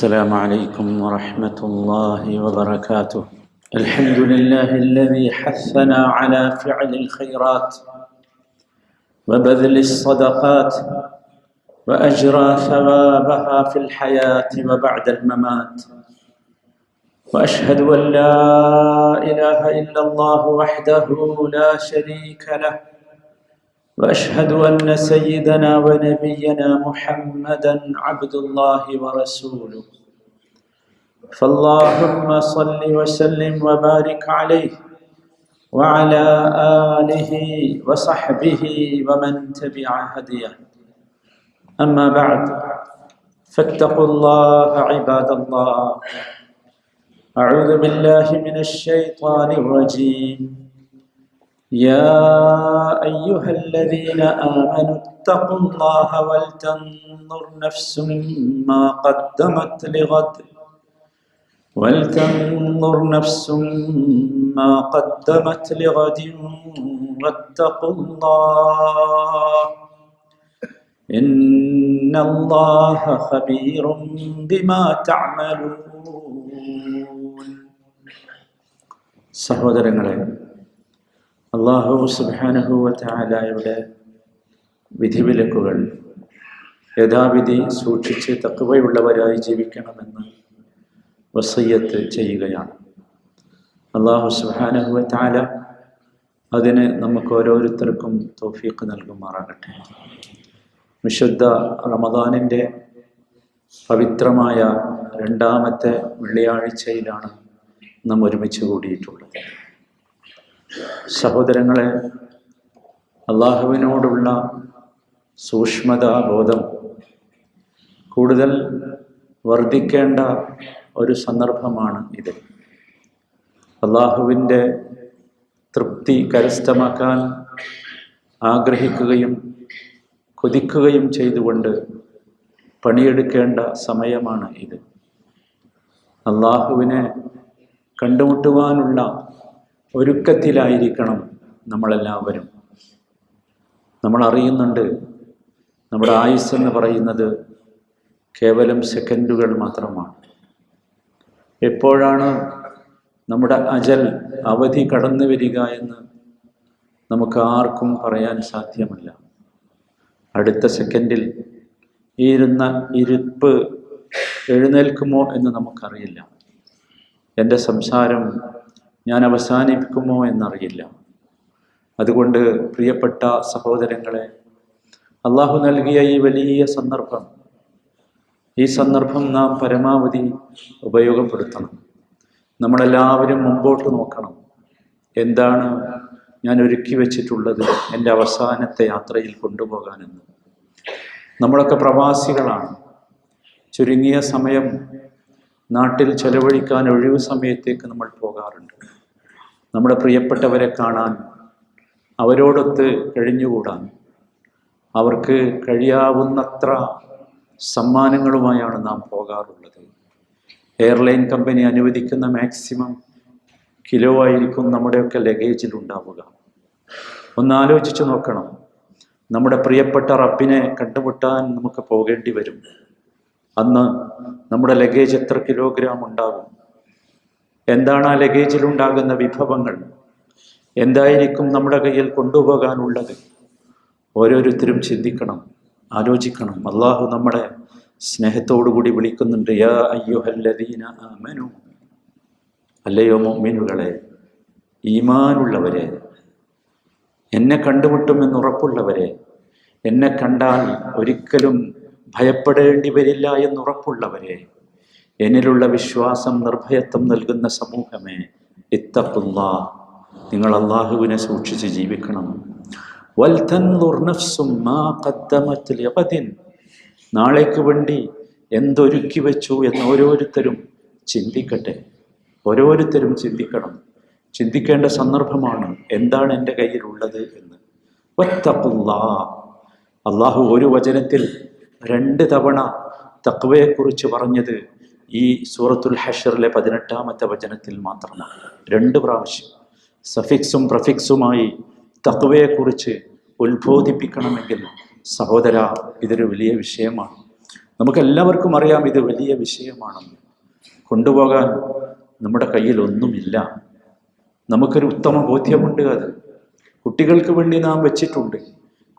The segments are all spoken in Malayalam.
السلام عليكم ورحمة الله وبركاته. الحمد لله الذي حثنا على فعل الخيرات وبذل الصدقات وأجرى ثوابها في الحياة وبعد الممات. وأشهد أن لا إله إلا الله وحده لا شريك له وأشهد أن سيدنا ونبينا محمدا عبد الله ورسوله. فاللهم صل وسلم وبارك عليه وعلى آله وصحبه ومن تبع هديه. أما بعد فاتقوا الله عباد الله. أعوذ بالله من الشيطان الرجيم. يا أيها الذين آمنوا اتقوا الله ولتنظر نفس ما قدمت لغد ولتنظر نفس ما قدمت لغد واتقوا الله إن الله خبير بما تعملون. سهودرنغلي അള്ളാഹു സുബാനഹുവല വിധിവിലക്കുകൾ യഥാവിധി സൂക്ഷിച്ച് തക്കവയുള്ളവരായി ജീവിക്കണമെന്ന് വസയ്യത്ത് ചെയ്യുകയാണ്. അള്ളാഹു സുബാനഹുവല അതിന് നമുക്ക് ഓരോരുത്തർക്കും തോഫീക്ക് നൽകുമാറാകട്ടെ. വിശുദ്ധ റമദാനിന്റെ പവിത്രമായ രണ്ടാമത്തെ വെള്ളിയാഴ്ചയിലാണ് നാം ഒരുമിച്ച് കൂടിയിട്ടുള്ളത്. സഹോദരങ്ങളെ അള്ളാഹുവിനോടുള്ള സൂക്ഷ്മതാബോധം കൂടുതൽ വർദ്ധിക്കേണ്ട ഒരു സന്ദർഭമാണ് ഇത്. അള്ളാഹുവിന്റെ തൃപ്തി കരസ്ഥമാക്കാൻ ആഗ്രഹിക്കുകയും കൊതിക്കുകയും ചെയ്തുകൊണ്ട് പണിയെടുക്കേണ്ട സമയമാണ് ഇത്. അള്ളാഹുവിനെ കണ്ടുമുട്ടുവാനുള്ള ഒരുക്കത്തിലായിരിക്കണം നമ്മളെല്ലാവരും. നമ്മൾ അറിയുന്നുണ്ട് നമ്മുടെ ആയുസ് എന്ന് പറയുന്നത് കേവലം സെക്കൻഡുകൾ മാത്രമാണ്. എപ്പോഴാണ് നമ്മുടെ അജൽ അവധി കടന്നു വരിക എന്ന് നമുക്ക് ആർക്കും പറയാൻ സാധ്യമല്ല. അടുത്ത സെക്കൻഡിൽ ഇരുന്ന ഇരുപ്പ് എഴുന്നേൽക്കുമോ എന്ന് നമുക്കറിയില്ല. എന്റെ സംസാരം ഞാൻ അവസാനിപ്പിക്കുമോ എന്നറിയില്ല. അതുകൊണ്ട് പ്രിയപ്പെട്ട സഹോദരങ്ങളെ അള്ളാഹു നൽകിയ ഈ വലിയ സന്ദർഭം ഈ സന്ദർഭം നാം പരമാവധി ഉപയോഗപ്പെടുത്തണം. നമ്മളെല്ലാവരും മുമ്പോട്ട് നോക്കണം. എന്താണ് ഞാൻ ഒരുക്കി വെച്ചിട്ടുള്ളത് എന്റെ അവസാനത്തെ യാത്രയിൽ കൊണ്ടുപോകാനെന്ന്. നമ്മളൊക്കെ പ്രവാസികളാണ്. ചുരുങ്ങിയ സമയം നാട്ടിൽ ചെലവഴിക്കാൻ ഒഴിവ് സമയത്തേക്ക് നമ്മൾ പോകാറുണ്ട്. നമ്മുടെ പ്രിയപ്പെട്ടവരെ കാണാൻ അവരോടൊത്ത് കഴിഞ്ഞുകൂടാൻ അവർക്ക് കഴിയാവുന്നത്ര സമ്മാനങ്ങളുമായാണ് നാം പോകാറുള്ളത്. എയർലൈൻ കമ്പനി അനുവദിക്കുന്ന മാക്സിമം കിലോ ആയിരിക്കും നമ്മുടെയൊക്കെ ലഗേജിൽ ഉണ്ടാവുക. ഒന്ന് ആലോചിച്ച് നോക്കണം. നമ്മുടെ പ്രിയപ്പെട്ട റബ്ബിനെ കണ്ടുമുട്ടാൻ നമുക്ക് പോകേണ്ടി വരും. അന്ന് നമ്മുടെ ലഗേജ് എത്ര കിലോഗ്രാം ഉണ്ടാകും? എന്താണ് ആ ലഗേജിൽ ഉണ്ടാകുന്ന വിഭവങ്ങൾ? എന്തായിരിക്കും നമ്മുടെ കയ്യിൽ കൊണ്ടുപോകാനുള്ളത്? ഓരോരുത്തരും ചിന്തിക്കണം ആലോചിക്കണം. അള്ളാഹു നമ്മളെ സ്നേഹത്തോടുകൂടി വിളിക്കുന്നുണ്ട് യാ അയ്യുഹല്ലദീന ആമനു. അല്ലയോ മൊമ്മിനുകളെ ഈമാനുള്ളവരെ എന്നെ കണ്ടുമുട്ടുമെന്ന് ഉറപ്പുള്ളവരെ എന്നെ കണ്ടാൽ ഒരിക്കലും ഭയപ്പെടേണ്ടി വരില്ല എന്നുറപ്പുള്ളവരെ എന്നിലുള്ള വിശ്വാസം നിർഭയത്വം നൽകുന്ന സമൂഹമേ ഇത്തപ്പുള്ള നിങ്ങൾ അള്ളാഹുവിനെ സൂക്ഷിച്ച് ജീവിക്കണം. നാളേക്ക് വേണ്ടി എന്തൊരുക്കി വെച്ചു എന്ന് ഓരോരുത്തരും ചിന്തിക്കട്ടെ. ഓരോരുത്തരും ചിന്തിക്കണം. ചിന്തിക്കേണ്ട സന്ദർഭമാണ് എന്താണ് എന്റെ കയ്യിലുള്ളത് എന്ന്. ഒറ്റപ്പുള്ള അള്ളാഹു ഒരു വചനത്തിൽ രണ്ട് തവണ തക്വയെക്കുറിച്ച് പറഞ്ഞത് ഈ സൂറത്തുൽ ഹഷറിലെ പതിനെട്ടാമത്തെ വചനത്തിൽ മാത്രമാണ്. രണ്ട് പ്രാവശ്യം സഫിക്സും പ്രഫിക്സുമായി തക്വയെക്കുറിച്ച് ഉത്ബോധിപ്പിക്കണമെങ്കിൽ സഹോദര ഇതൊരു വലിയ വിഷയമാണ്. നമുക്കെല്ലാവർക്കും അറിയാം ഇത് വലിയ വിഷയമാണെന്ന്. കൊണ്ടുപോകാൻ നമ്മുടെ കയ്യിൽ ഒന്നുമില്ല. നമുക്കൊരു ഉത്തമ ബോധ്യമുണ്ട് അത്. കുട്ടികൾക്ക് വേണ്ടി നാം വെച്ചിട്ടുണ്ട്.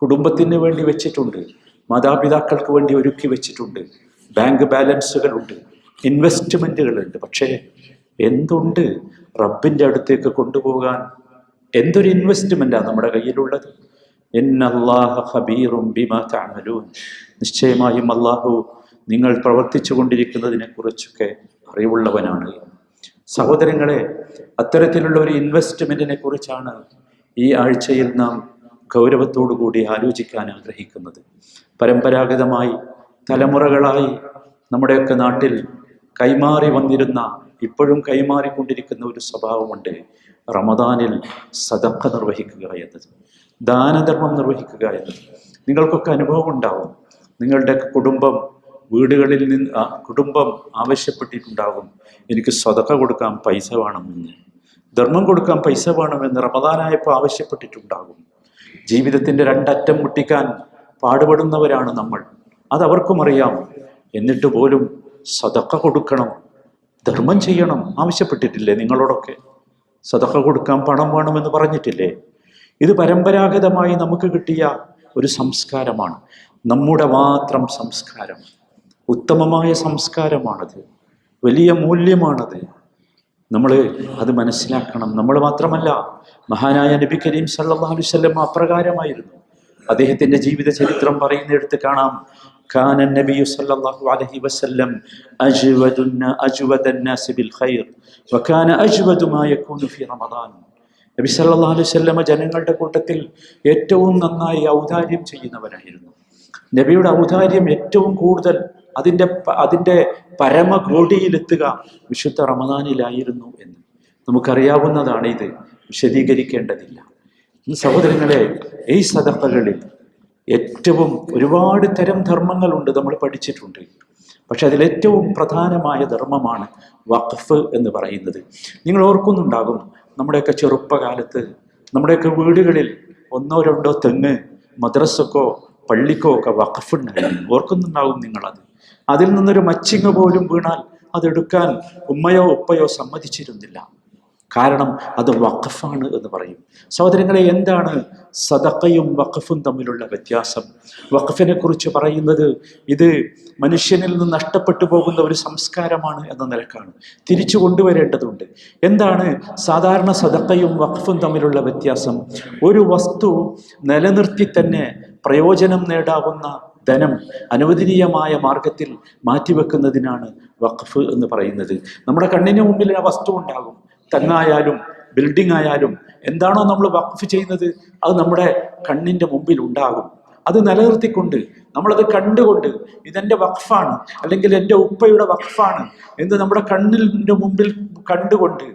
കുടുംബത്തിന് വേണ്ടി വെച്ചിട്ടുണ്ട്. മാതാപിതാക്കൾക്ക് വേണ്ടി ഒരുക്കി വെച്ചിട്ടുണ്ട്. ബാങ്ക് ബാലൻസുകളുണ്ട് ഇൻവെസ്റ്റ്മെന്റുകളുണ്ട് പക്ഷേ എന്തുണ്ട്? റബ്ബിന്റെ അടുത്തേക്ക് കൊണ്ടുപോകാൻ എന്തൊരു ഇൻവെസ്റ്റ്മെന്റാണ് നമ്മുടെ കയ്യിലുള്ളത്? നിശ്ചയമായും അള്ളാഹു നിങ്ങൾ പ്രവർത്തിച്ചു കൊണ്ടിരിക്കുന്നതിനെ കുറിച്ചൊക്കെ അറിവുള്ളവനാണ്. സഹോദരങ്ങളെ അത്തരത്തിലുള്ള ഒരു ഇൻവെസ്റ്റ്മെന്റിനെ കുറിച്ചാണ് ഈ ആഴ്ചയിൽ നാം ഗൗരവത്തോടു കൂടി ആലോചിക്കാൻ ആഗ്രഹിക്കുന്നത്. പരമ്പരാഗതമായി തലമുറകളായി നമ്മുടെയൊക്കെ നാട്ടിൽ കൈമാറി വന്നിരുന്ന ഇപ്പോഴും കൈമാറിക്കൊണ്ടിരിക്കുന്ന ഒരു സ്വഭാവമുണ്ട് റമദാനിൽ സദക്ക നിർവഹിക്കുക എന്നത്. ദാനധർമ്മം നിർവഹിക്കുക എന്നത്. നിങ്ങൾക്കൊക്കെ അനുഭവം ഉണ്ടാവും. നിങ്ങളുടെ കുടുംബം വീടുകളിൽ നിന്ന് കുടുംബം ആവശ്യപ്പെട്ടിട്ടുണ്ടാകും. എനിക്ക് സ്വതക്ക കൊടുക്കാൻ പൈസ വേണമെന്ന്. ധർമ്മം കൊടുക്കാൻ പൈസ വേണമെന്ന് റമദാനായപ്പോൾ ആവശ്യപ്പെട്ടിട്ടുണ്ടാകും. ജീവിതത്തിന്റെ രണ്ടറ്റം മുട്ടിക്കാൻ പാടുപെടുന്നവരാണ് നമ്മൾ. അതവർക്കും അറിയാം. എന്നിട്ട് പോലും സതക്ക കൊടുക്കണം. ധർമ്മം ചെയ്യണം. ആവശ്യപ്പെട്ടിട്ടില്ലേ നിങ്ങളോടൊക്കെ? സതക്ക കൊടുക്കാൻ പണം വേണമെന്ന് പറഞ്ഞിട്ടില്ലേ? ഇത് പരമ്പരാഗതമായി നമുക്ക് കിട്ടിയ ഒരു സംസ്കാരമാണ്. നമ്മുടെ മാത്രം സംസ്കാരം. ഉത്തമമായ സംസ്കാരമാണത്. വലിയ മൂല്യമാണത്. നമ്മൾ അത് മനസ്സിലാക്കണം നമ്മൾ മാത്രമല്ല മഹാനായ നബി കരീം സല്ലല്ലാഹു അലൈഹി വസല്ലം അപ്രകാരമായിരുന്നു അദ്ദേഹത്തിന്റെ ജീവിത ചരിത്രം പറയുന്നിടത്ത് കാണാം كان النبي صلى الله عليه وسلم أجود النا- أجود الناس بالخير وكان أجود ما يكون في رمضان നബി സല്ലല്ലാഹു അലൈഹി വസല്ലമ ജനങ്ങളുടെ കൂട്ടത്തിൽ ഏറ്റവും നന്നായി ഔദാര്യം ചെയ്യുന്നവരായിരുന്നു നബിയുടെ ഔദാര്യം ഏറ്റവും കൂടുതൽ അതിന്റെ അതിന്റെ പരമകോടിയിലെത്തുക വിശുദ്ധ റമദാനിലായിരുന്നു എന്ന്. നമുക്കറിയാവുന്നതാണ് ഇത്. വിശദീകരിക്കേണ്ടതില്ല. സഹോദരങ്ങളെ ഈ സദപ്പകളിൽ ഏറ്റവും ഒരുപാട് തരം ധർമ്മങ്ങളുണ്ട് നമ്മൾ പഠിച്ചിട്ടുണ്ട്. പക്ഷെ അതിലേറ്റവും പ്രധാനമായ ധർമ്മമാണ് വഖഫ് എന്ന് പറയുന്നത്. നിങ്ങൾ ഓർക്കുന്നുണ്ടാകും നമ്മുടെയൊക്കെ ചെറുപ്പകാലത്ത് നമ്മുടെയൊക്കെ വീടുകളിൽ ഒന്നോ രണ്ടോ തെങ്ങ് മദ്രസക്കോ പള്ളിക്കോ ഒക്കെ വഖഫുണ്ടായിരുന്നു ഓർക്കുന്നുണ്ടാകും നിങ്ങളത്. അതിൽ നിന്നൊരു മച്ചിങ്ങ പോലും വീണാൽ അതെടുക്കാൻ ഉമ്മയോ ഉപ്പയോ സമ്മതിച്ചിരുന്നില്ല. കാരണം അത് വഖഫാണ് എന്ന് പറയും. സഹോദരങ്ങളെ എന്താണ് സദക്കയും വഖഫും തമ്മിലുള്ള വ്യത്യാസം? വഖഫിനെ കുറിച്ച് പറയുന്നത് ഇത് മനുഷ്യനിൽ നിന്ന് നഷ്ടപ്പെട്ടു പോകുന്ന ഒരു സംസ്കാരമാണ് എന്ന നിലക്കാണ്. തിരിച്ചു കൊണ്ടുവരേണ്ടതുണ്ട്. എന്താണ് സാധാരണ സദക്കയും വഖഫും തമ്മിലുള്ള വ്യത്യാസം? ഒരു വസ്തു നിലനിർത്തി തന്നെ പ്രയോജനം നേടാവുന്ന ധനം അനുവദനീയമായ മാർഗത്തിൽ മാറ്റിവെക്കുന്നതിനാണ് വഖഫ് എന്ന് പറയുന്നത്. നമ്മുടെ കണ്ണിന് മുമ്പിൽ ആ വസ്തു ഉണ്ടാകും. തെങ്ങായാലും ബിൽഡിംഗ് ആയാലും എന്താണോ നമ്മൾ വഖഫ് ചെയ്യുന്നത് അത് നമ്മുടെ കണ്ണിന്റെ മുമ്പിൽ ഉണ്ടാകും. അത് നിലനിർത്തിക്കൊണ്ട് നമ്മളത് കണ്ടുകൊണ്ട് ഇതെന്റെ വഖഫാണ് അല്ലെങ്കിൽ എന്റെ ഉപ്പയുടെ വഖഫാണ് എന്ന് നമ്മുടെ കണ്ണിന്റെ മുമ്പിൽ കണ്ടുകൊണ്ട്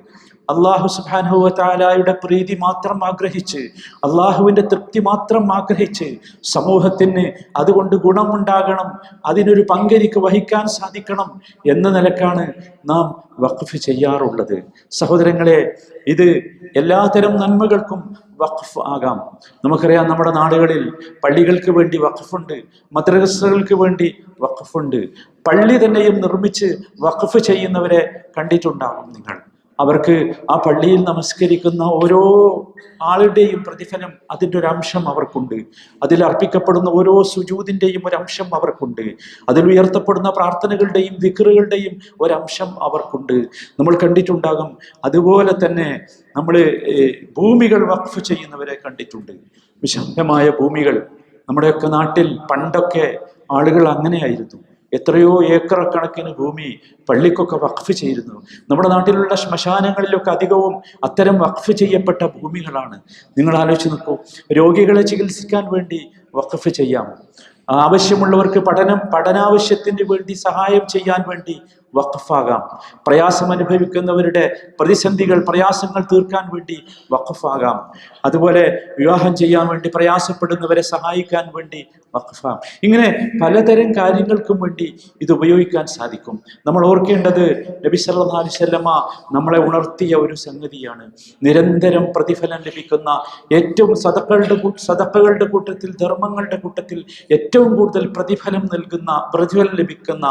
അള്ളാഹു സുബാനുഹ താലായുടെ പ്രീതി മാത്രം ആഗ്രഹിച്ച് അള്ളാഹുവിന്റെ തൃപ്തി മാത്രം ആഗ്രഹിച്ച് സമൂഹത്തിന് അതുകൊണ്ട് ഗുണമുണ്ടാകണം അതിനൊരു പങ്കരിക്ക് വഹിക്കാൻ സാധിക്കണം എന്ന നിലക്കാണ് നാം വഖഫ് ചെയ്യാറുള്ളത്. സഹോദരങ്ങളെ ഇത് എല്ലാതരം നന്മകൾക്കും വഖഫ് ആകാം. നമുക്കറിയാം നമ്മുടെ നാടുകളിൽ പള്ളികൾക്ക് വേണ്ടി വഖഫുണ്ട് മദ്രസകൾക്ക് വേണ്ടി വഖഫുണ്ട്. പള്ളി തന്നെയും നിർമ്മിച്ച് വഖഫ് ചെയ്യുന്നവരെ കണ്ടിട്ടുണ്ടാകും നിങ്ങൾ. അവർക്ക് ആ പള്ളിയിൽ നമസ്കരിക്കുന്ന ഓരോ ആളുടെയും പ്രതിഫലം അതിന്റെ ഒരു അംശം അവർക്കുണ്ട്. അതിൽ അർപ്പിക്കപ്പെടുന്ന ഓരോ സുജൂതിന്റെയും ഒരു അംശം അവർക്കുണ്ട്. അതിൽ ഉയർത്തപ്പെടുന്ന പ്രാർത്ഥനകളുടെയും വിക്റുകളുടെയും ഒരംശം അവർക്കുണ്ട്. നമ്മൾ കണ്ടിട്ടുണ്ടാകും അതുപോലെ തന്നെ നമ്മൾ ഭൂമികൾ വഖഫ് ചെയ്യുന്നവരെ കണ്ടിട്ടുണ്ട്. വിശാലമായ ഭൂമികൾ. നമ്മുടെയൊക്കെ നാട്ടിൽ പണ്ടൊക്കെ ആളുകൾ അങ്ങനെയായിരുന്നു. എത്രയോ ഏക്കർ കണക്കിന് ഭൂമി പള്ളിക്കൊക്കെ വഖഫ് ചെയ്തിരുന്നു. നമ്മുടെ നാട്ടിലുള്ള ശ്മശാനങ്ങളിലൊക്കെ അധികവും അത്തരം വഖഫ് ചെയ്യപ്പെട്ട ഭൂമികളാണ്. നിങ്ങൾ ആലോചിച്ച് നോക്കൂ രോഗികളെ ചികിത്സിക്കാൻ വേണ്ടി വഖഫ് ചെയ്യാം. ആവശ്യമുള്ളവർക്ക് പഠനം പഠനാവശ്യത്തിന് വേണ്ടി സഹായം ചെയ്യാൻ വേണ്ടി വഖഫാകാം. പ്രയാസം അനുഭവിക്കുന്നവരുടെ പ്രതിസന്ധികൾ പ്രയാസങ്ങൾ തീർക്കാൻ വേണ്ടി വഖഫാകാം. അതുപോലെ വിവാഹം ചെയ്യാൻ വേണ്ടി പ്രയാസപ്പെടുന്നവരെ സഹായിക്കാൻ വേണ്ടി വഖഫാം ഇങ്ങനെ പലതരം കാര്യങ്ങൾക്കും വേണ്ടി ഇത് ഉപയോഗിക്കാൻ സാധിക്കും. നമ്മൾ ഓർക്കേണ്ടത് നബി സല്ലല്ലാഹു അലൈഹി വസല്ലമ നമ്മളെ ഉണർത്തിയ ഒരു സംഗതിയാണ്. നിരന്തരം പ്രതിഫലം ലഭിക്കുന്ന ഏറ്റവും സദഖകളുടെ സദക്കകളുടെ കൂട്ടത്തിൽ ധർമ്മങ്ങളുടെ കൂട്ടത്തിൽ ഏറ്റവും കൂടുതൽ പ്രതിഫലം നൽകുന്ന പ്രതിഫലം ലഭിക്കുന്ന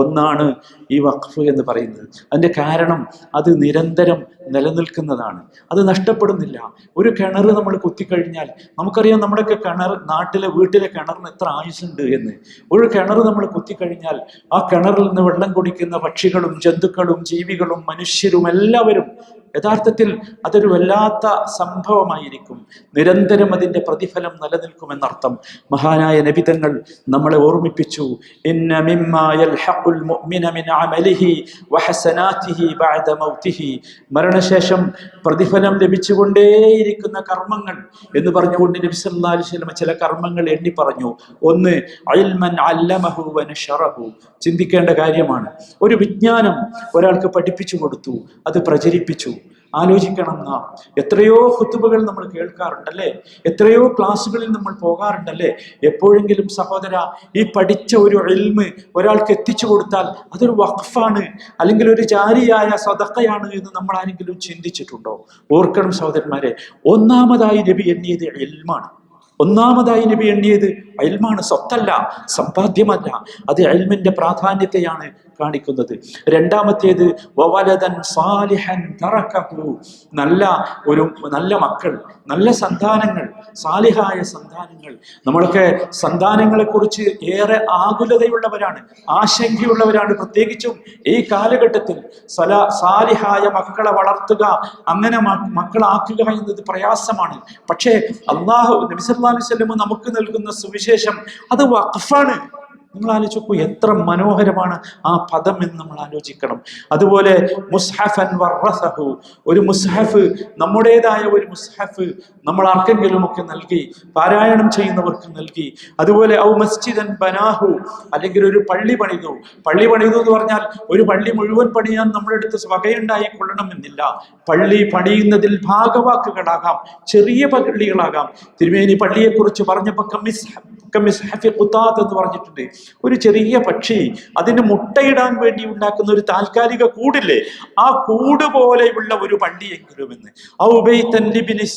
ഒന്നാണ് ഈ വഖഫ് എന്ന് പറയുന്നത്. അതിന്റെ കാരണം അത് നിരന്തരം നിലനിൽക്കുന്നതാണ്. അത് നഷ്ടപ്പെടുന്നില്ല. ഒരു കിണർ നമ്മൾ കുത്തിക്കഴിഞ്ഞാൽ നമുക്കറിയാം നമ്മുടെയൊക്കെ കിണർ നാട്ടിലെ വീട്ടിലെ കിണറിന് എത്ര ആയുസ്സുണ്ട് എന്ന്. ഒരു കിണർ നമ്മൾ കുത്തിക്കഴിഞ്ഞാൽ ആ കിണറിൽ നിന്ന് വെള്ളം കുടിക്കുന്ന പക്ഷികളും ജന്തുക്കളും ജീവികളും മനുഷ്യരും എല്ലാവരും യഥാർത്ഥത്തിൽ അതൊരു വല്ലാത്ത സംഭവമായിരിക്കും. നിരന്തരം അതിന്റെ പ്രതിഫലം നിലനിൽക്കുമെന്നർത്ഥം. മഹാനായ നബിതങ്ങൾ നമ്മളെ ഓർമ്മിപ്പിച്ചു. മരണശേഷം പ്രതിഫലം ലഭിച്ചുകൊണ്ടേയിരിക്കുന്ന കർമ്മങ്ങൾ എന്ന് പറഞ്ഞുകൊണ്ട് നബി സല്ലല്ലാഹു അലൈഹി വസല്ലം ചില കർമ്മങ്ങൾ എണ്ണി പറഞ്ഞു. ഒന്ന് അൽമൻ അല്ലമഹു വനശറഹു ചിന്തിക്കേണ്ട കാര്യമാണ്. ഒരു വിജ്ഞാനം ഒരാൾക്ക് പഠിപ്പിച്ചു കൊടുത്തു അത് പ്രചരിപ്പിച്ചു. ആലോചിക്കണം നാം. എത്രയോ ഹുത്തുബകൾ നമ്മൾ കേൾക്കാറുണ്ടല്ലേ? എത്രയോ ക്ലാസ്സുകളിൽ നമ്മൾ പോകാറുണ്ടല്ലേ? എപ്പോഴെങ്കിലും സഹോദര ഈ പഠിച്ച ഒരു എൽമ് ഒരാൾക്ക് എത്തിച്ചു കൊടുത്താൽ അതൊരു വഖഫാണ് അല്ലെങ്കിൽ ഒരു ജാരിയായ സദക്കയാണ് എന്ന് നമ്മൾ ആരെങ്കിലും ചിന്തിച്ചിട്ടുണ്ടോ? ഓർക്കണം സഹോദരന്മാരെ ഒന്നാമതായി നബി എണ്ണിയത് എൽമാണ് ഒന്നാമതായി നബി എണ്ണിയത് അയൽമാണ് സ്വത്തല്ല സമ്പാദ്യമല്ല. അത് അയൽമിന്റെ പ്രാധാന്യത്തെയാണ് കാണിക്കുന്നത്. രണ്ടാമത്തേത് വവലതൻ സാലിഹൻ തറക്കഹു. നല്ല ഒരു നല്ല മക്കൾ നല്ല സന്താനങ്ങൾ സാലിഹായ സന്താനങ്ങൾ. നമ്മളൊക്കെ സന്താനങ്ങളെ കുറിച്ച് ഏറെ ആകുലതയുള്ളവരാണ് ആശങ്കയുള്ളവരാണ് പ്രത്യേകിച്ചും ഈ കാലഘട്ടത്തിൽ. സല സാലിഹായ മക്കളെ വളർത്തുക അങ്ങനെ മക്കളാക്കുക എന്നത് പ്രയാസമാണ്. പക്ഷേ അള്ളാഹു നബിസല്ലാ സ്വലമ നമുക്ക് നൽകുന്ന സുവിശേഷം അത് വഖഫാണ്. നിങ്ങൾ ആലോചിക്കൂ എത്ര മനോഹരമാണ് ആ പദം എന്ന് നമ്മൾ ആലോചിക്കണം അതുപോലെ മുസ്ഹഫ് അൻവർഹു ഒരു മുസ്ഹഫ് നമ്മുടേതായ ഒരു മുസ്ഹഫ് നമ്മൾ ആർക്കെങ്കിലും ഒക്കെ നൽകി പാരായണം ചെയ്യുന്നവർക്ക് നൽകി. അതുപോലെ ഔ മസ്ജിദൻ ബനാഹു അല്ലെങ്കിൽ ഒരു പള്ളി പണിതു. പള്ളി പണിതു എന്ന് പറഞ്ഞാൽ ഒരു പള്ളി മുഴുവൻ പണിയാൻ നമ്മുടെ അടുത്ത് വകയുണ്ടായി കൊള്ളണമെന്നില്ല പള്ളി പണിയുന്നതിൽ ഭാഗവാക്കുകളാകാം ചെറിയ പള്ളികളാകാം. തിരുമേനി പള്ളിയെക്കുറിച്ച് പറഞ്ഞപ്പോൾ കമ്മിസ് കമ്മിസ്ഹഫി ഖുത്താത്ത് എന്ന് പറഞ്ഞിട്ടുണ്ട്. ഒരു ചെറിയ പക്ഷി അതിന് മുട്ടയിടാൻ വേണ്ടി ഉണ്ടാക്കുന്ന ഒരു താൽക്കാലിക കൂടില്ലേ? ആ കൂട് പോലെയുള്ള ഒരു പള്ളിയെങ്കിലും എന്ന് ഔ ബൈത്തൻ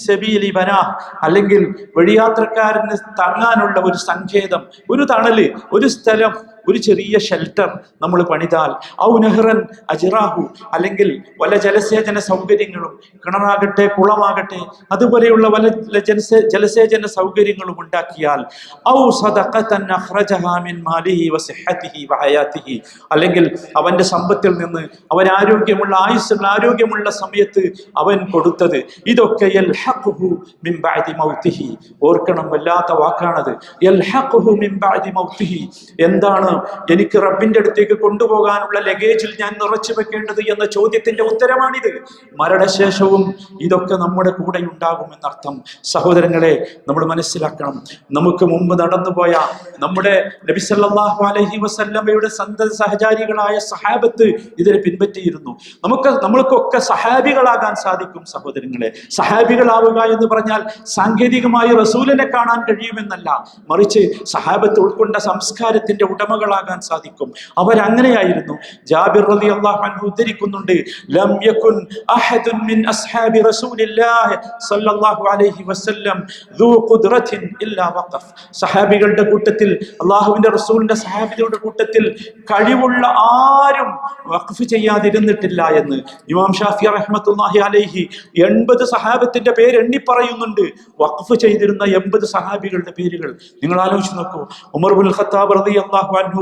സബീലി വനാ അല്ലെങ്കിൽ വഴിയാത്രക്കാരന് തങ്ങാനുള്ള ഒരു സങ്കേതം ഒരു തണൽ ഒരു സ്ഥലം ഒരു ചെറിയ ഷെൽട്ടർ നമ്മൾ പണിതാൽ ഔ നെഹ്റൻ അജിറാഹു അല്ലെങ്കിൽ വല്ല ജലസേചന സൗകര്യങ്ങളും കിണറാകട്ടെ കുളമാകട്ടെ അതുപോലെയുള്ള വല്ല ജലസേ ജലസേചന സൗകര്യങ്ങളും ഉണ്ടാക്കിയാൽ ഔ വഹയാതിഹി അല്ലെങ്കിൽ അവന്റെ സമ്പത്തിൽ നിന്ന് അവൻ ആരോഗ്യമുള്ള ആയുസ്സുള്ള ആരോഗ്യമുള്ള സമയത്ത് അവൻ കൊടുത്തത് ഇതൊക്കെ ഓർക്കണം വല്ലാത്ത വാക്കാണത്. എന്താണ് എനിക്ക് റബ്ബിന്റെ അടുത്തേക്ക് കൊണ്ടുപോകാനുള്ള ലഗേജിൽ ഞാൻ നിറച്ചു വെക്കേണ്ടത് എന്ന ചോദ്യത്തിന്റെ ഉത്തരമാണിത്. മരണശേഷവും ഇതൊക്കെ നമ്മുടെ കൂടെ ഉണ്ടാകുമെന്നർത്ഥം. സഹോദരങ്ങളെ നമ്മൾ മനസ്സിലാക്കണം. നമുക്ക് മുമ്പ് നടന്നുപോയ നമ്മുടെ നബിസല്ലാഹു അലഹി വസല്ലമ്മയുടെ സന്ത സഹചാരികളായ സഹാബത്ത് ഇതിനെ പിൻപറ്റിയിരുന്നു. നമുക്ക് നമ്മൾക്കൊക്കെ സഹാബികളാകാൻ സാധിക്കും സഹോദരങ്ങളെ. സഹാബികളാവുക എന്ന് പറഞ്ഞാൽ സാങ്കേതികമായി റസൂലിനെ കാണാൻ കഴിയുമെന്നല്ല. മറിച്ച് സഹാബത്ത് ഉൾക്കൊണ്ട സംസ്കാരത്തിന്റെ ആളുകളാകാൻ സാധിക്കും. അവരങ്ങനെയായിരുന്നു. ജാബിർ റലി അള്ളാഹു ഉദ്ധരിക്കുന്നുണ്ട്. ലം യകുൻ അഹദുൻ മിൻ അസ്ഹാബി റസൂലില്ലാഹി അലൈഹി വസല്ലം ദൂ ഇല്ലാ വഖഫ്. സഹാബികളുടെ കൂട്ടത്തിൽ അള്ളാഹുവിന്റെ റസൂലിന്റെ സഹാബികളുടെ കൂട്ടത്തിൽ കഴിവുള്ള ആരും വഖഫ് ചെയ്യാതിരുന്നിട്ടില്ല എന്ന് ഇമാം ഷാഫി റഹ്മത്തുല്ലാഹി അലൈഹി എൺപത് സഹാബത്തിന്റെ പേര് എണ്ണി പറയുന്നുണ്ട്. വഖഫ് ചെയ്തിരുന്ന എൺപത് സഹാബികളുടെ പേരുകൾ. നിങ്ങൾ ആലോചിച്ച് നോക്കൂ. ഉമർ ബുൽ ഖത്താബ് റളിയല്ലാഹു അൻഹു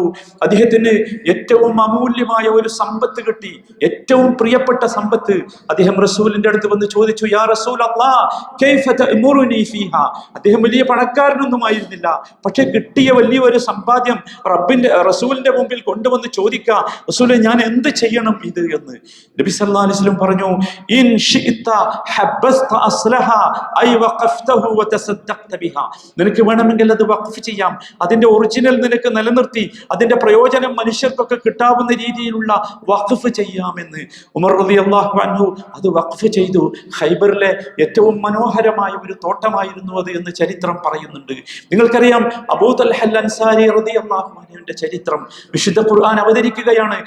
അദ്ദേഹത്തിന് ഏറ്റവും അമൂല്യമായ ഒരു സമ്പത്ത് കിട്ടി. ഏറ്റവും പ്രിയപ്പെട്ട സമ്പത്ത്. അദ്ദേഹം റസൂലിന്റെ അടുത്ത് വന്ന് ചോദിച്ചു യാ റസൂൽ അദ്ദേഹം വലിയ പണക്കാരനൊന്നും ആയിരുന്നില്ല. പക്ഷെ കിട്ടിയ വലിയൊരു സമ്പാദ്യം റബ്ബിന്റെ റസൂലിന്റെ മുമ്പിൽ കൊണ്ടുവന്ന് ചോദിക്കുക റസൂലെ ഞാൻ എന്ത് ചെയ്യണം ഇത്? എന്ന്. നബി സല്ലല്ലാഹു അലൈഹി വസല്ലം പറഞ്ഞു ഇൻ നിനക്ക് വേണമെങ്കിൽ അത് വഖഫ് ചെയ്യാം. അതിന്റെ ഒറിജിനൽ നിനക്ക് നിലനിർത്തി. അതിന്റെ പ്രയോജനം മനുഷ്യർക്കൊക്കെ കിട്ടാവുന്ന രീതിയിലുള്ള വഖഫ് ചെയ്യാമെന്ന്. ഉമർ റബി അള്ളാഹു അൻഹു അത് വഖഫ് ചെയ്തു. ഹൈബറിലെ ഏറ്റവും മനോഹരമായ ഒരു തോട്ടമായിരുന്നു അത് എന്ന് ചരിത്രം പറയുന്നുണ്ട്. നിങ്ങൾക്കറിയാം അബൂതൽ ഹൽ അൻസാരി റബി അള്ളാഹു അൻഹുവിന്റെ ചരിത്രം വിശുദ്ധ ഖുർആൻ അവതരിക്കുകയാണ്.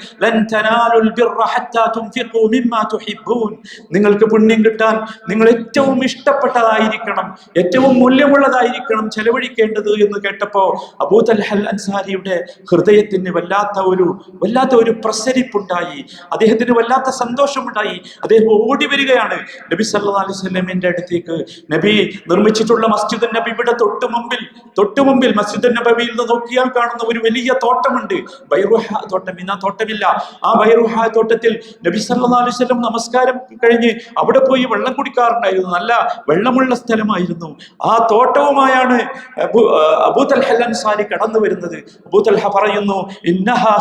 നിങ്ങൾക്ക് പുണ്യം കിട്ടാൻ നിങ്ങൾ ഏറ്റവും ഇഷ്ടപ്പെട്ടതായിരിക്കണം ഏറ്റവും മൂല്യമുള്ളതായിരിക്കണം ചെലവഴിക്കേണ്ടത് എന്ന് കേട്ടപ്പോ അബൂതൽ ഹൽ അൻസാരിയുടെ ഹൃദയത്തിന് വല്ലാത്ത ഒരു വല്ലാത്ത ഒരു പ്രസരിപ്പുണ്ടായി. അദ്ദേഹത്തിന് വല്ലാത്ത സന്തോഷമുണ്ടായി. അദ്ദേഹം ഓടി വരികയാണ്. നബി സല്ലാ അലൈഹി സ്വലമിന്റെ അടുത്തേക്ക്. നബി നിർമ്മിച്ചിട്ടുള്ള മസ്ജിദ് നബി ഇവിടെ തൊട്ടു മുമ്പിൽ തൊട്ടു മുമ്പിൽ മസ്ജിദ് നബിയിൽ നിന്ന് നോക്കിയാൽ കാണുന്ന ഒരു വലിയ തോട്ടമുണ്ട്. ബൈറുഹ തോട്ടം. ഇന്ന തോട്ടമില്ല. ആ ബൈറുഹ തോട്ടത്തിൽ നബി സല്ലാ അലൈഹി സ്വലം നമസ്കാരം കഴിഞ്ഞ് അവിടെ പോയി വെള്ളം കുടിക്കാറുണ്ടായിരുന്നു. നല്ല വെള്ളമുള്ള സ്ഥലമായിരുന്നു. ആ തോട്ടവുമായാണ് അബൂ അബൂ തൽഹ അൻസാരി കടന്നു വരുന്നത് അബൂ തൽഹ പറയുന്നു ഇന്നഹാ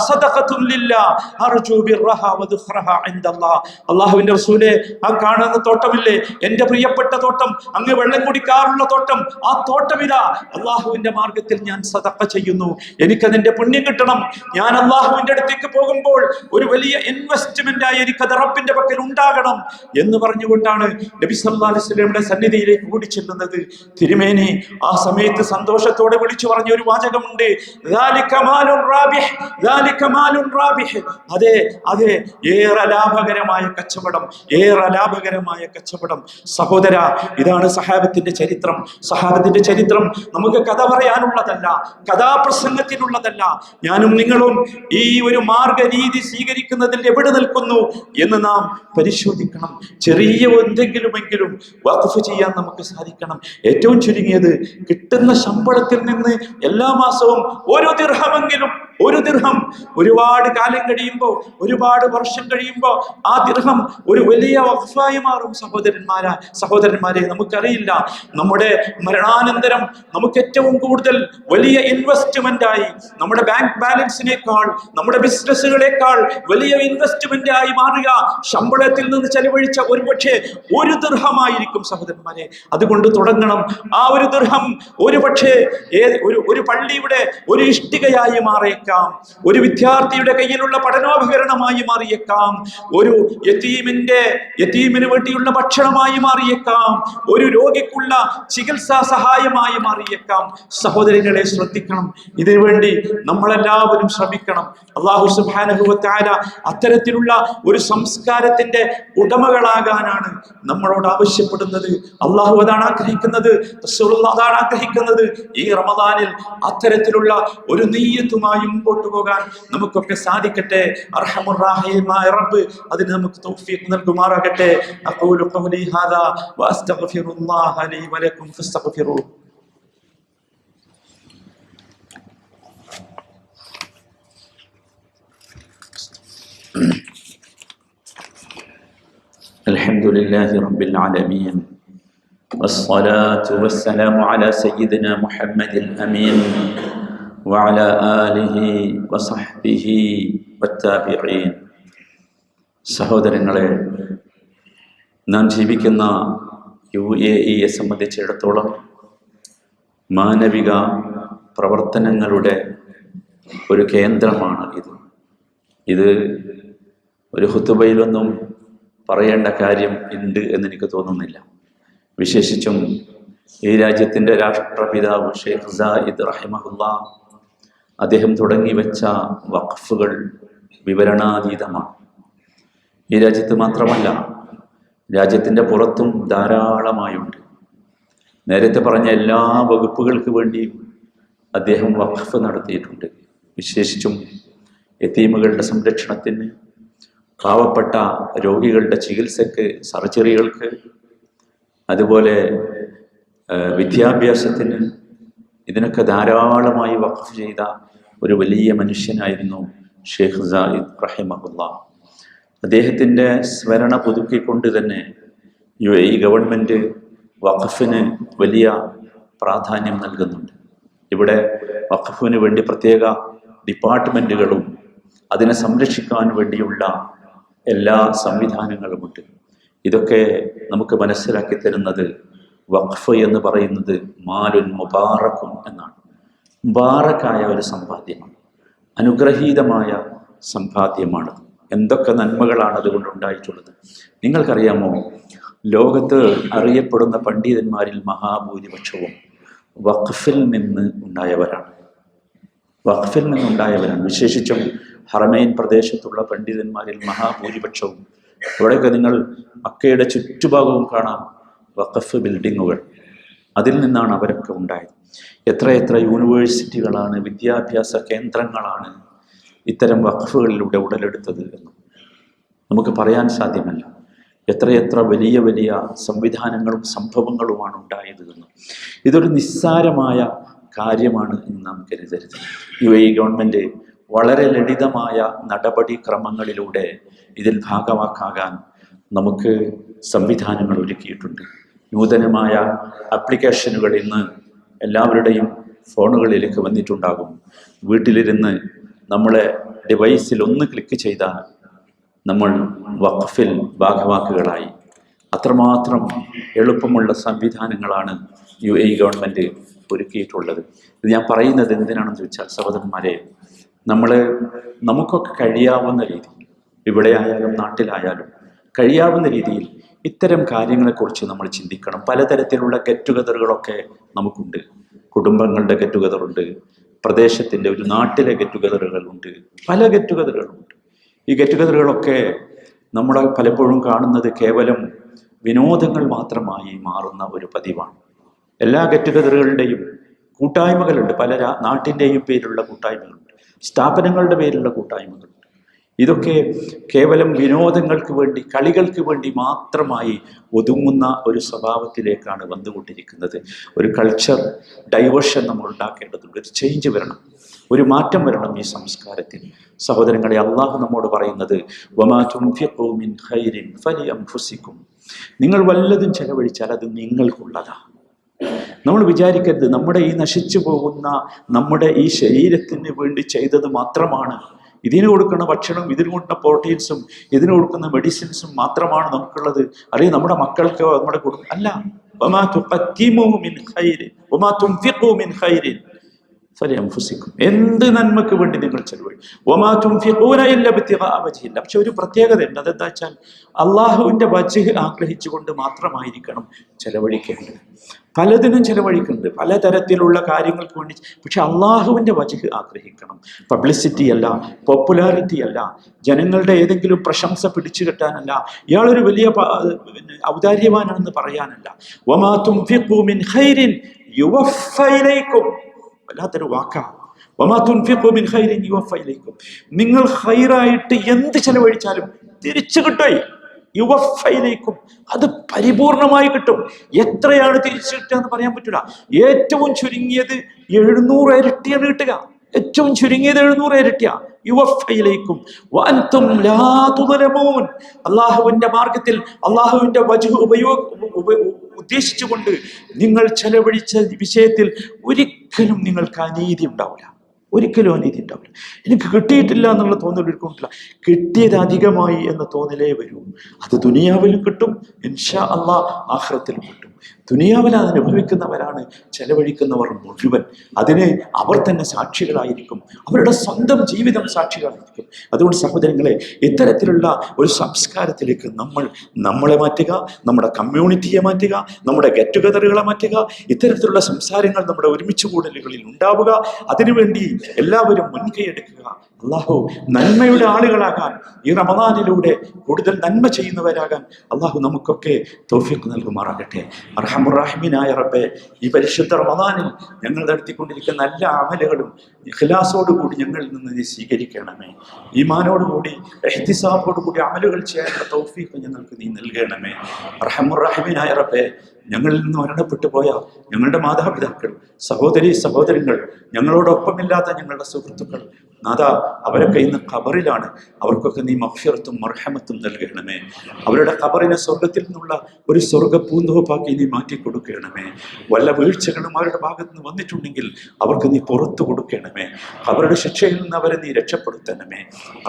റസൂലെ ആ കാണുന്ന തോട്ടമില്ലേ? എന്റെ പ്രിയപ്പെട്ട തോട്ടം അങ്ങ് വെള്ളം കുടിക്കാറുള്ള തോട്ടം ആ തോട്ടം അല്ലാഹുവിന്റെ അള്ളാഹുവിന്റെ മാർഗത്തിൽ ഞാൻ സദഖ ചെയ്യുന്നു. എനിക്ക് എനിക്കതിന്റെ പുണ്യം കിട്ടണം. ഞാൻ അള്ളാഹുവിന്റെ അടുത്തേക്ക് പോകുമ്പോൾ ഒരു വലിയ ഇൻവെസ്റ്റ്മെന്റ് ആയി എനിക്കത് റബ്ബിന്റെ പക്കൽ ഉണ്ടാകണം എന്ന് പറഞ്ഞുകൊണ്ടാണ് നബി സല്ലല്ലാഹു അലൈഹി വസല്ലമയുടെ സന്നിധിയിലേക്ക് കൂടി ചെല്ലുന്നത്. തിരുമേനി ആ സമയത്ത് സന്തോഷത്തോടെ വിളിച്ചു പറഞ്ഞ ഒരു വാചകമുണ്ട് അതെ അതെ ഏറെ ലാഭകരമായ കച്ചവടം ഏറെ ലാഭകരമായ കച്ചവടം. സഹോദര ഇതാണ് സഹാബത്തിന്റെ ചരിത്രം. സഹാബത്തിന്റെ ചരിത്രം നമുക്ക് കഥ പറയാനുള്ളതല്ല കഥാപ്രസംഗത്തിനുള്ളതല്ല. ഞാനും നിങ്ങളും ഈ ഒരു മാർഗരീതി സ്വീകരിക്കുന്നതിൽ എവിടെ നിൽക്കുന്നു എന്ന് നാം പരിശോധിക്കണം. ചെറിയ എന്തെങ്കിലുമെങ്കിലും വഖഫ് ചെയ്യാൻ നമുക്ക് സാധിക്കണം. ഏറ്റവും ചുരുങ്ങിയത് കിട്ടുന്ന ശമ്പളത്തിൽ നിന്ന് എല്ലാ മാസവും ഒരു ദിർഹമെങ്കിലും ഒരു ദിർഹം ഒരുപാട് കാലം കഴിയുമ്പോൾ ഒരുപാട് വർഷം കഴിയുമ്പോൾ ആ ദിർഹം ഒരു വലിയ വഖഫായി മാറും സഹോദരന്മാരാ സഹോദരന്മാരെ നമുക്കറിയില്ല. നമ്മുടെ മരണാനന്തരം നമുക്ക് ഏറ്റവും കൂടുതൽ വലിയ ഇൻവെസ്റ്റ്മെന്റ് ആയി നമ്മുടെ ബാങ്ക് ബാലൻസിനേക്കാൾ നമ്മുടെ ബിസിനസ്സുകളെക്കാൾ വലിയ ഇൻവെസ്റ്റ്മെന്റ് ആയി മാറുക. ശമ്പളത്തിൽ നിന്ന് ചെലവഴിച്ച ഒരുപക്ഷെ ഒരു ദൃഹമായിരിക്കും സഹോദരന്മാരെ. അതുകൊണ്ട് തുടങ്ങണം. ആ ഒരു ദൃഹം ഒരു പക്ഷേ ഒരു ഒരു പള്ളിയുടെ ഒരു ഇഷ്ടികയായി മാറിയേക്കാം. ഒരു വിദ്യാർത്ഥിയുടെ കയ്യിലുള്ള പഠനോപകരണമായി മാറിയേക്കാം. ഒരു യതീമിന്റെ യത്തീമിന് വേണ്ടിയുള്ള ഭക്ഷണമായി മാറിയേക്കാം. ഒരു രോഗിക്കുള്ള ചികിത്സാ സഹായമായി മാറിയേക്കാം. സഹോദരങ്ങളെ ശ്രദ്ധിക്കണം. ഇതിനുവേണ്ടി നമ്മളെല്ലാവരും ശ്രമിക്കണം. അള്ളാഹു സുബാനുഭവത്തായ അത്തരത്തിലുള്ള ഒരു സംസ്കാരത്തിന്റെ ഉടമകളാകാനാണ് നമ്മളോട് ആവശ്യപ്പെടുന്നത്. അള്ളാഹു അതാണ് ആഗ്രഹിക്കുന്നത്. അതാണ് ആഗ്രഹിക്കുന്നത്. ഈ റമദാനിൽ അത്തരത്തിലുള്ള ഒരു നെയ്യത്തുമായി മുമ്പോട്ട് പോകാൻ നമുക്കൊക്കെ സാധിക്കട്ടെ അർഹമുറാഹിമായ റബ്ബ് അതിന് നമുക്ക് തൗഫീഖ് നൽകുമാറാകട്ടെ അഖൂലു ഖൗലി ഹാദാ വഅസ്തഗ്ഫിറുല്ലാഹ ലി വലക്കും ഫസ്തഗ്ഫിറൂഹു الحمد لله رب العالمين والصلاة والسلام على سيدنا محمد الأمين وعلى آله وصحبه والتابعين സഹോദരങ്ങളെ നാം ജീവിക്കുന്ന യു എ ഇയെ സംബന്ധിച്ചിടത്തോളം മാനവിക പ്രവർത്തനങ്ങളുടെ ഒരു കേന്ദ്രമാണ് ഇത് ഇത് ഒരു ഹുത്തുബയിലൊന്നും പറയേണ്ട കാര്യം ഉണ്ട് എന്ന് എനിക്ക് തോന്നുന്നില്ല വിശേഷിച്ചും ഈ രാജ്യത്തിൻ്റെ രാഷ്ട്രപിതാവ് ഷെയ്ഖ് സായിദ് റഹിമഹുല്ല അദ്ദേഹം തുടങ്ങി വെച്ച വഖഫുകൾ വിവരണാതീതമാണ്. ഈ രാജ്യത്ത് മാത്രമല്ല രാജ്യത്തിന്റെ പുറത്തും ധാരാളമായുണ്ട്. നേരത്തെ പറഞ്ഞ എല്ലാ വകുപ്പുകൾക്ക് വേണ്ടിയും അദ്ദേഹം വഖഫ് നടത്തിയിട്ടുണ്ട്. വിശേഷിച്ചും എത്തീമുകളുടെ സംരക്ഷണത്തിന് പാവപ്പെട്ട രോഗികളുടെ ചികിത്സക്ക് സർജറികൾക്ക് അതുപോലെ വിദ്യാഭ്യാസത്തിന് ഇതിനൊക്കെ ധാരാളമായി വഖഫ് ചെയ്ത ഒരു വലിയ മനുഷ്യനായിരുന്നു ഷെയ്ഖ് സായിദ് റഹിമഹുല്ല. അദ്ദേഹത്തിന്റെ സ്മരണ പുതുക്കിക്കൊണ്ട് തന്നെ യു എ ഗവൺമെന്റ് വഖഫിന് വലിയ പ്രാധാന്യം നൽകുന്നുണ്ട്. ഇവിടെ വഖഫിന് വേണ്ടി പ്രത്യേക ഡിപ്പാർട്ട്മെന്റുകളും അതിനെ സംരക്ഷിക്കാൻ വേണ്ടിയുള്ള എല്ലാ സംവിധാനങ്ങളുമുണ്ട്. ഇതൊക്കെ നമുക്ക് മനസ്സിലാക്കി തരുന്നത് വഖഫ് എന്ന് പറയുന്നത് മാലുൽ മുബാറക്കും എന്നാണ്. മുബാറക്കായ ഒരു സമ്പാദ്യമാണ്. അനുഗ്രഹീതമായ സമ്പാദ്യമാണ്. എന്തൊക്കെ നന്മകളാണ് അതുകൊണ്ട് ഉണ്ടായിട്ടുള്ളത്? നിങ്ങൾക്കറിയാമോ? ലോകത്ത് അറിയപ്പെടുന്ന പണ്ഡിതന്മാരിൽ മഹാഭൂരിപക്ഷവും വഖഫിൽ നിന്ന് ഉണ്ടായവരാണ്. വഖഫിൽ നിന്നുണ്ടായവരാണ് വിശേഷിച്ചും ഹറമൈൻ പ്രദേശത്തുള്ള പണ്ഡിതന്മാരിൽ മഹാഭൂരിപക്ഷവും. ഇവിടെയൊക്കെ നിങ്ങൾ മക്കയുടെ ചുറ്റുഭാഗവും കാണാം. വഖഫ് ബിൽഡിങ്ങുകൾ അതിൽ നിന്നാണ് അവരൊക്കെ ഉണ്ടായത്. എത്രയെത്ര യൂണിവേഴ്സിറ്റികളാണ് വിദ്യാഭ്യാസ കേന്ദ്രങ്ങളാണ് ഇത്തരം വഖഫുകളിലൂടെ ഉടലെടുത്തത് എന്ന്. നമുക്ക് പറയാൻ സാധ്യമല്ല. എത്രയെത്ര വലിയ വലിയ സംവിധാനങ്ങളും സംഭവങ്ങളുമാണ് ഉണ്ടായത് എന്ന്. ഇതൊരു നിസ്സാരമായ കാര്യമാണ് എന്ന് നാം കരുതരുത്. യു എ ഗവൺമെന്റ് വളരെ ലളിതമായ നടപടിക്രമങ്ങളിലൂടെ ഇതിൽ ഭാഗമാക്കാകാൻ നമുക്ക് സംവിധാനങ്ങൾ ഒരുക്കിയിട്ടുണ്ട്. നൂതനമായ ആപ്ലിക്കേഷനുകൾ ഇന്ന് എല്ലാവരുടെയും ഫോണുകളിലേക്ക് വന്നിട്ടുണ്ടാകും. വീട്ടിലിരുന്ന് നമ്മളെ ഡിവൈസിൽ ഒന്ന് ക്ലിക്ക് ചെയ്താൽ നമ്മൾ വഖഫിൽ ഭാഗവാക്കുകളായി. അത്രമാത്രം എളുപ്പമുള്ള സംവിധാനങ്ങളാണ് യു എ ഗവൺമെന്റ് ഒരുക്കിയിട്ടുള്ളത്. ഇത് ഞാൻ പറയുന്നത് എന്തിനാണെന്ന് ചോദിച്ചാൽ സഹോദരന്മാരെ നമ്മൾ നമുക്കൊക്കെ കഴിയാവുന്ന രീതിയിൽ ഇവിടെ ആയാലും നാട്ടിലായാലും കഴിയാവുന്ന രീതിയിൽ ഇത്തരം കാര്യങ്ങളെക്കുറിച്ച് നമ്മൾ ചിന്തിക്കണം. പലതരത്തിലുള്ള ഗെറ്റ് ടുഗദറുകളൊക്കെ നമുക്കുണ്ട്. കുടുംബങ്ങളുടെ ഗെറ്റ് ടുഗതറുണ്ട് പ്രദേശത്തിന്റെ ഒരു നാട്ടിലെ ഗെറ്റ് ടുഗദറുകളുണ്ട് പല ഗെറ്റ് ടുഗദറുകളുണ്ട് ഈ ഗെറ്റ് ടുഗദറുകളൊക്കെ നമ്മൾ പലപ്പോഴും കാണുന്നത് കേവലം വിനോദങ്ങൾ മാത്രമായി മാറുന്ന ഒരു പതിവാണ്. എല്ലാ ഗെറ്റ് ടുഗതറുകളുടെയും കൂട്ടായ്മകളുണ്ട്. പല നാട്ടിന്റെയും പേരിലുള്ള കൂട്ടായ്മകളുണ്ട്. സ്ഥാപനങ്ങളുടെ പേരിലുള്ള കൂട്ടായ്മകളുണ്ട്. ഇതൊക്കെ കേവലം വിനോദങ്ങൾക്ക് വേണ്ടി കളികൾക്ക് വേണ്ടി മാത്രമായി ഒതുങ്ങുന്ന ഒരു സ്വഭാവത്തിലേക്കാണ് വന്നുകൊണ്ടിരിക്കുന്നത്. ഒരു കൾച്ചർ ഡൈവേർഷൻ നമ്മൾ ഉണ്ടാക്കേണ്ടതുണ്ട്. ഒരു ചേഞ്ച് വരണം. ഒരു മാറ്റം വരണം ഈ സംസ്കാരത്തിൽ. സഹോദരങ്ങളെ അള്ളാഹു നമ്മോട് പറയുന്നത്. നിങ്ങൾ വല്ലതും ചെലവഴിച്ചാൽ അത് നിങ്ങൾക്കുള്ളതാ. നമ്മൾ വിചാരിക്കരുത് നമ്മുടെ ഈ നശിച്ചു പോകുന്ന നമ്മുടെ ഈ ശരീരത്തിന് വേണ്ടി ചെയ്തത് മാത്രമാണ്. ഇതിന് കൊടുക്കുന്ന ഭക്ഷണം ഇതിന് കൊടുക്കുന്ന പ്രോട്ടീൻസും ഇതിന് കൊടുക്കുന്ന മെഡിസിൻസും മാത്രമാണ് നമുക്കുള്ളത്. അല്ലെങ്കിൽ നമ്മുടെ മക്കൾക്കോ നമ്മുടെ കുടുംബം അല്ല. ഒമാ തുഖദ്ദിമൂ വമാ തുൻഫിഖൂ മിൻ ഖൈരിൻ എന്ത് നന്മക്ക് വേണ്ടി നിങ്ങൾ ചെലവഴി ഒമാ തുൻഫിഖൂന ഇല്ല ഇബ്തിഗാഅ വജ്ഹില്ല. പക്ഷെ ഒരു പ്രത്യേകത ഉണ്ട് അതെന്താ വെച്ചാൽ അള്ളാഹുവിന്റെ വജ്ഹ് ആഗ്രഹിച്ചുകൊണ്ട് മാത്രമായിരിക്കണം ചെലവഴിക്കേണ്ടത്. പലതിനും ചെലവഴിക്കുന്നുണ്ട്. പലതരത്തിലുള്ള കാര്യങ്ങൾക്ക് വേണ്ടി പക്ഷെ അള്ളാഹുവിന്റെ വജഹ് ആഗ്രഹിക്കണം. പബ്ലിസിറ്റി അല്ല പോപ്പുലാരിറ്റി അല്ല ജനങ്ങളുടെ ഏതെങ്കിലും പ്രശംസ പിടിച്ചു കെട്ടാനല്ല ഇയാളൊരു വലിയ ഔദാര്യവാനാണെന്ന് പറയാനല്ല. ഒമാ തും മിൻ ഖൈരിൻ യുവഫ ഇലൈക്കും. വല്ലാത്തൊരു വാക്കാണ് നിങ്ങൾ ഹൈറായിട്ട് എന്ത് ചെലവഴിച്ചാലും തിരിച്ചു കിട്ടും. യുവഫയിലേക്കും അത് പരിപൂർണമായി കിട്ടും. എത്രയാണ് തിരിച്ചു കിട്ടുക എന്ന് പറയാൻ പറ്റില്ല ഏറ്റവും ചുരുങ്ങിയത് എഴുന്നൂറ് ഇരട്ടിയാണ് കിട്ടുക. ഏറ്റവും ചുരുങ്ങിയത് എഴുന്നൂറ് ഇരട്ടിയ. യുവഫയിലേക്കും അള്ളാഹുവിന്റെ മാർഗത്തിൽ അള്ളാഹുവിന്റെ വജു ഉപയോഗ ഉദ്ദേശിച്ചുകൊണ്ട് നിങ്ങൾ ചെലവഴിച്ച വിഷയത്തിൽ ഒരിക്കലും നിങ്ങൾക്ക് അനീതി ഉണ്ടാവില്ല. ഒരിക്കലും അനീതി ഉണ്ടാവില്ല. എനിക്ക് കിട്ടിയിട്ടില്ല എന്നുള്ള തോന്നൽ ഒരിക്കലുമില്ല കിട്ടിയത് അധികമായി എന്ന തോന്നലേ വരൂ. അത് ദുനിയാവിലും കിട്ടും. ഇൻഷാ അള്ളാഹ് ആഹ്റത്തിലും കിട്ടും. ദുനിയാവിൽ അത് അനുഭവിക്കുന്നവരാണ് ചെലവഴിക്കുന്നവർ മുഴുവൻ. അതിന് അവർ തന്നെ സാക്ഷികളായിരിക്കും. അവരുടെ സ്വന്തം ജീവിതം സാക്ഷികളായിരിക്കും. അതുകൊണ്ട് സഹോദരങ്ങളെ ഇത്തരത്തിലുള്ള ഒരു സംസ്കാരത്തിലേക്ക് നമ്മൾ നമ്മളെ മാറ്റുക നമ്മുടെ കമ്മ്യൂണിറ്റിയെ മാറ്റുക നമ്മുടെ ഗെറ്റ് ടുഗദറുകളെ മാറ്റുക ഇത്തരത്തിലുള്ള സംസാരങ്ങൾ നമ്മുടെ ഒരുമിച്ച് കൂടലുകളിൽ ഉണ്ടാവുക അതിനുവേണ്ടി എല്ലാവരും മുൻകൈയെടുക്കുക അള്ളാഹു നന്മയുടെ ആളുകളാകാൻ ഈ റമദാനിലൂടെ കൂടുതൽ നന്മ ചെയ്യുന്നവരാകാൻ അള്ളാഹു നമുക്കൊക്കെ തോഫിക്ക് നൽകുമാറാകട്ടെ. അർഹമുറാഹിമീനായ റബ്ബെ ഈ പരിശുദ്ധ റമദാനിൽ ഞങ്ങൾ നടത്തിക്കൊണ്ടിരിക്കുന്ന എല്ലാ അമലുകളും ഖിലാസോടുകൂടി ഞങ്ങളിൽ നിന്ന് നീ സ്വീകരിക്കണമേ. ഈമാനോടുകൂടി എഹ്തിസാബോടുകൂടി അമലുകൾ ചെയ്യാനുള്ള തോഫിക്ക് ഞങ്ങൾക്ക് നീ നൽകണമേ. അർഹമുറാഹിമീനായ റബ്ബെ ഞങ്ങളിൽ നിന്ന് മരണപ്പെട്ടു പോയ ഞങ്ങളുടെ മാതാപിതാക്കൾ സഹോദരി സഹോദരങ്ങൾ ഞങ്ങളോടൊപ്പമില്ലാത്ത ഞങ്ങളുടെ സുഹൃത്തുക്കൾ നാഥ അവരൊക്കെ ഇന്ന് ഖബറിലാണ്. അവർക്കൊക്കെ നീ മഫ്യറത്തും മർഹമത്തും നൽകണമേ. അവരുടെ ഖബറിനെ സ്വർഗത്തിൽ നിന്നുള്ള ഒരു സ്വർഗ പൂന്തോപ്പാക്കി നീ മാറ്റി കൊടുക്കണമേ വല്ല വീഴ്ചകളും അവരുടെ ഭാഗത്ത് നിന്ന് വന്നിട്ടുണ്ടെങ്കിൽ അവർക്ക് നീ പുറത്തു കൊടുക്കണമേ. അവരുടെ ശിക്ഷയിൽ നിന്ന് അവരെ നീ രക്ഷപ്പെടുത്തണമേ.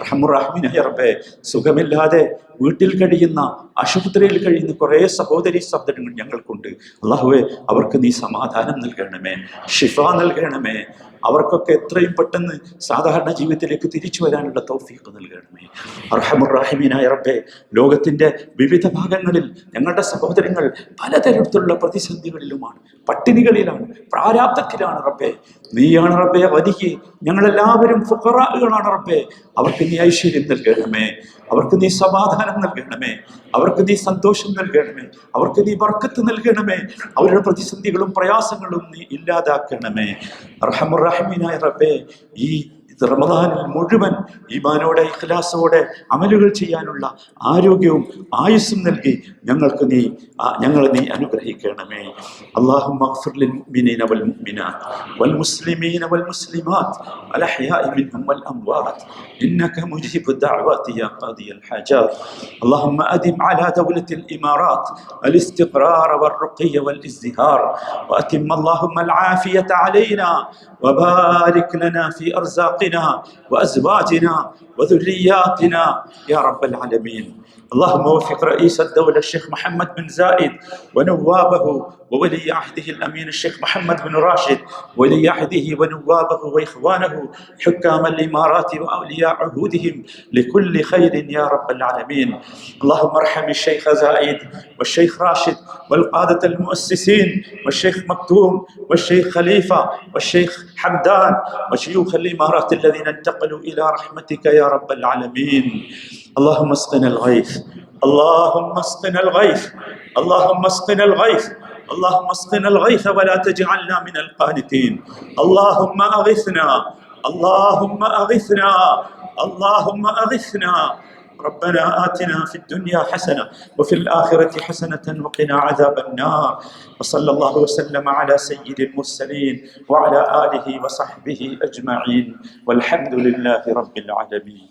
റഹമുറഹ്മിനായ റബ്ബേ. സുഖമില്ലാതെ വീട്ടിൽ കഴിയുന്ന ആശുപത്രിയിൽ കഴിയുന്ന കുറേ സഹോദരി സഹോദരങ്ങൾ ഞങ്ങൾക്കുണ്ട്. അള്ളാഹുവെ അവർക്ക് നീ സമാധാനം നൽകണമേ ഷിഫ നൽകണമേ. അവർക്കൊക്കെ എത്രയും പെട്ടെന്ന് സാധാരണ ജീവിതത്തിലേക്ക് തിരിച്ചു വരാനുള്ള തൗഫീഖ് നൽകണമേ. അർഹമുറാഹിമീനായ റബ്ബെ ലോകത്തിന്റെ വിവിധ ഭാഗങ്ങളിൽ ഞങ്ങളുടെ സഹോദരങ്ങൾ പലതരത്തിലുള്ള പ്രതിസന്ധികളിലുമാണ് പട്ടിണികളിലാണ് പ്രാരാബ്ദത്തിലാണ് റബ്ബെ. നീയാണ് റബ്ബെ വലിയ ഞങ്ങളെല്ലാവരും ഫുഖറാകളാണ് റബ്ബെ. അവർക്ക് നീ ഐശ്വര്യം നൽകണമേ. അവർക്ക് നീ സമാധാനം നൽകണമേ. അവർക്ക് നീ സന്തോഷം നൽകണമേ. അവർക്ക് നീ വർക്കത്ത് നൽകണമേ. അവരുടെ പ്രതിസന്ധികളും പ്രയാസങ്ങളും നീ ഇല്ലാതാക്കണമേ. റഹമുറഹമീനായ റബ്ബേ ഈ റമദാനിൽ മുഴുവൻ ഈമാനോടെ ഇഖ്ലാസോടെ അമലുകൾ ചെയ്യാനുള്ള ആരോഗ്യവും ആയുസ്സും നൽകി ഞങ്ങൾക്ക് നീ ആ, ഞങ്ങളെ നീ അനുഗ്രഹിക്കണമേ اللهم اغفر للمؤمنين والمؤمنات والمسلمين والمسلمات الأحياء منهم والأموات إنك مجيب الدعوات يا قاضي الحاجات اللهم أدم على دولة الإمارات الاستقرار والرقي والازدهار وأتم اللهم العافية علينا وبارك لنا في أرزاقنا وأزواجنا وذرياتنا. يا رب العالمين. اللهم وفق رئيس الدولة الشيخ محمد بن زايد ونوابه وولي عهده الأمين الشيخ محمد بن راشد ولي عهده ونوابه وإخوانه حكام الإمارات وأولياء عهودهم لكل خير يا رب العالمين. اللهم ارحم الشيخ زايد والشيخ راشد والقادة المؤسسين والشيخ مكتوم والشيخ خليفة والشيخ حمدان وشيوخ الإمارات الذين انتقلوا إلى رحمتك يا رب العالمين. اللهم اسقنا الغيث. اللهم اسقنا الغيث. اللهم اسقنا الغيث. اللهم اسقنا الغيث ولا تجعلنا من القانتين. اللهم أغثنا. اللهم أغثنا. اللهم أغثنا. ربنا آتنا في الدنيا حسنة وفي الآخرة حسنة وقنا عذاب النار. وصلى الله وسلم على سيد المرسلين وعلى آله وصحبه أجمعين. والحمد لله رب العالمين.